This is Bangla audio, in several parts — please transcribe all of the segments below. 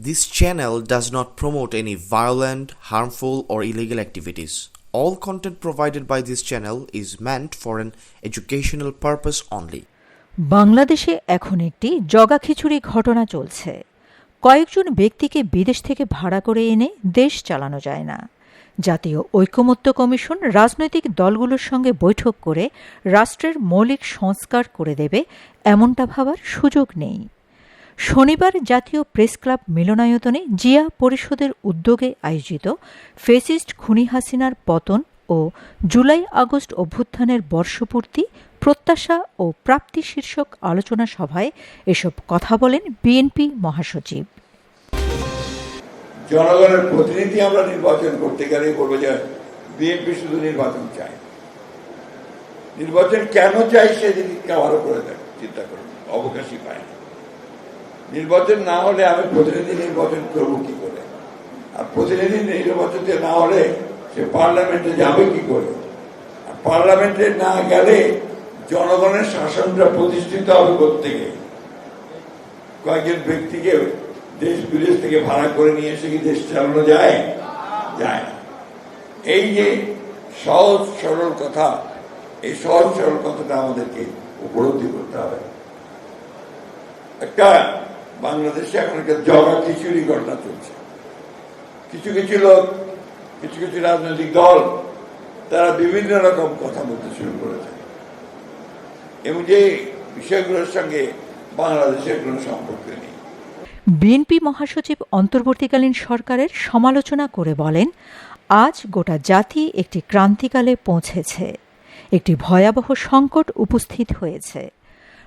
This channel does not promote any violent, harmful, or illegal activities. All content provided by this channel is meant for an educational purpose only. বাংলাদেশে এখন একটি জগা খিচুড়ি ঘটনা চলছে কয়েকজন ব্যক্তিকে বিদেশ থেকে ভাড়া করে এনে দেশ চালানো যায় না জাতীয় ঐকমত্য কমিশন রাজনৈতিক দলগুলোর সঙ্গে বৈঠক করে রাষ্ট্রের মৌলিক সংস্কার করে দেবে এমনটা ভাবার সুযোগ নেই শনিবার জাতীয় প্রেস ক্লাব মিলনায়তনে জিয়া পরিষদের উদ্যোগে আয়োজিত ফেসিস্ট খুনি হাসিনার পতন ও জুলাই আগস্ট অভ্যুত্থানের বর্ষপূর্তি, প্রত্যাশা ও প্রাপ্তি শীর্ষক আলোচনা সভায় এসব কথা বলেন বিএনপি মহাসচিব। জনগণের প্রতিনিধি আমরা নির্বাচন করতে গেলে বলব যে বিএনপি শুধু নির্বাচন চায়। নির্বাচন কেন চাই সেদিকে আরও করে দেয় চিন্তা করুন, অবকাশই পায় না। নির্বাচন না হলে আমি প্রতিনিধি নির্বাচন করব কি করে? আর প্রতিনিধি নির্বাচন না হলে সে পার্লামেন্টে যাবে কি করে? আর পার্লামেন্টে না গেলে জনগণের শাসনটা প্রতিষ্ঠিত হবে প্রত্যেকে কয়েকজন ব্যক্তিকে দেশ বিদেশ থেকে ভাড়া করে নিয়ে এসে কি দেশ চালানো যায়? যায় না। এই যে সহজ সরল কথা, এই সহজ সরল কথাটা আমাদেরকে উপলব্ধি করতে হবে। একটা বাংলাদেশে এখন একটা জগা খিচুড়ি ঘটনা চলছে। কিছু কিছু লোক, কিছু কিছু রাজনৈতিক দল, তারা বিভিন্ন রকম কথা বলতে শুরু করেছে। এবং যে বিষয়গুলোর সঙ্গে বাংলাদেশের কোনো সম্পর্ক নেই। বিএনপি মহাসচিব অন্তর্বর্তীকালীন সরকারের সমালোচনা করে বলেন, আজ গোটা জাতি একটি ক্রান্তিকালে পৌঁছেছে। একটি ভয়াবহ সংকট উপস্থিত হয়েছে।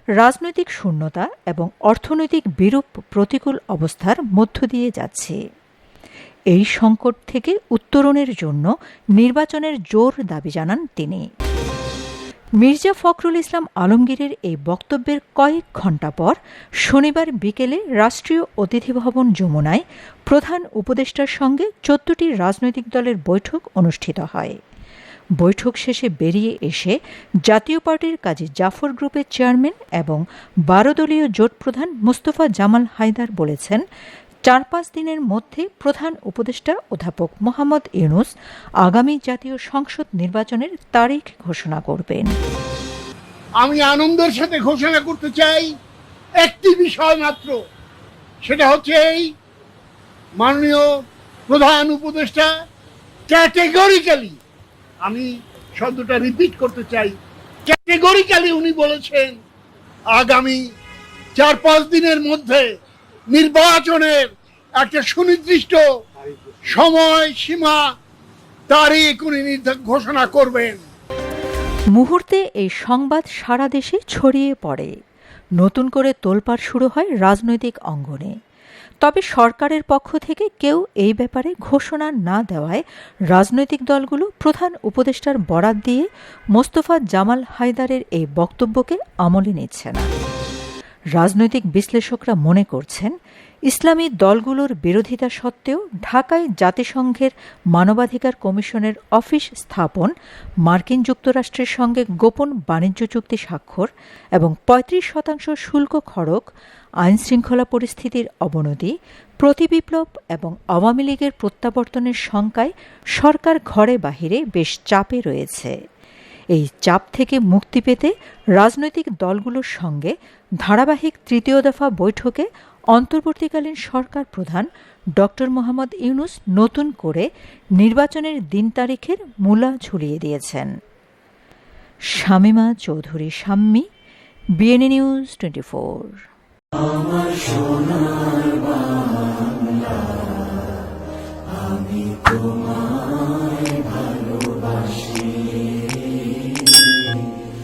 রাজনৈতিক শূন্যতা এবং অর্থনৈতিক বিরূপ প্রতিকূল অবস্থার মধ্য দিয়ে যাচ্ছে। এই সংকট থেকে উত্তরণের জন্য নির্বাচনের জোর দাবি জানান তিনি। মির্জা ফখরুল ইসলাম আলমগীরের এই বক্তব্যের কয়েক ঘণ্টা পর শনিবার বিকেলে রাষ্ট্রীয় অতিথি ভবন যমুনায় প্রধান উপদেষ্টার সঙ্গে চোদ্দটি রাজনৈতিক দলের বৈঠক অনুষ্ঠিত হয়। বৈঠক শেষে বেরিয়ে এসে জাতীয় পার্টির কাজী জাফর গ্রুপের চেয়ারম্যান এবং বারো দলীয় জোট প্রধান মুস্তফা জামাল হায়দার বলেছেন চার পাঁচ দিনের মধ্যে প্রধান উপদেষ্টা অধ্যাপক মোহাম্মদ ইউনুস আগামী জাতীয় সংসদ নির্বাচনের তারিখ ঘোষণা করবেন। আমি আনন্দের সাথে ঘোষণা করতে চাই একটি বিষয় মাত্র, সেটা হচ্ছে এই মাননীয় প্রধান উপদেষ্টা ক্যাটেগরিক্যালি আমি শব্দটা রিপিট করতে চাই। ক্যাটেগরিক্যালি উনি বলেছেন, আগামী চার পাঁচ দিনের মধ্যে নির্বাচনের একটা সুনির্দিষ্ট সময় সীমা তারিখ উনি ঘোষণা করবেন। মুহূর্তে এই সংবাদ সারা দেশে ছড়িয়ে পড়ে। নতুন করে তোলপাড় শুরু হয় রাজনৈতিক অঙ্গনে। তবে সরকারের পক্ষ থেকে কেউ এই ব্যাপারে ঘোষণা না দেওয়ায় রাজনৈতিক দলগুলো প্রধান উপদেষ্টার বরাত দিয়ে মোস্তফা জামাল হায়দারের এই বক্তব্যকে আমলে নিচ্ছে না। রাজনৈতিক বিশ্লেষকরা মনে করছেন, ইসলামী দলগুলোর বিরোধিতা সত্ত্বেও ঢাকায় জাতিসংঘের মানবাধিকার কমিশনের অফিস স্থাপন, মার্কিন যুক্তরাষ্ট্রের সঙ্গে গোপন বাণিজ্য চুক্তি স্বাক্ষর এবং পঁয়ত্রিশ শতাংশ শুল্ক খড়ক আইন শৃঙ্খলা পরিস্থিতির অবনতি, প্রতিবিপ্লব এবং আওয়ামী লীগের প্রত্যাবর্তনের শঙ্কায় সরকার ঘরে বাহিরে বেশ চাপে রয়েছে। এই চাপ থেকে মুক্তি পেতে রাজনৈতিক দলগুলোর সঙ্গে ধারাবাহিক তৃতীয় দফা বৈঠকে অন্তর্বর্তীকালীন সরকার প্রধান ড মোহাম্মদ ইউনুস নতুন করে নির্বাচনের দিন তারিখের মূলা ঝুলিয়ে দিয়েছেন। Shamima Chowdhury, Shammi, BNA news twenty four.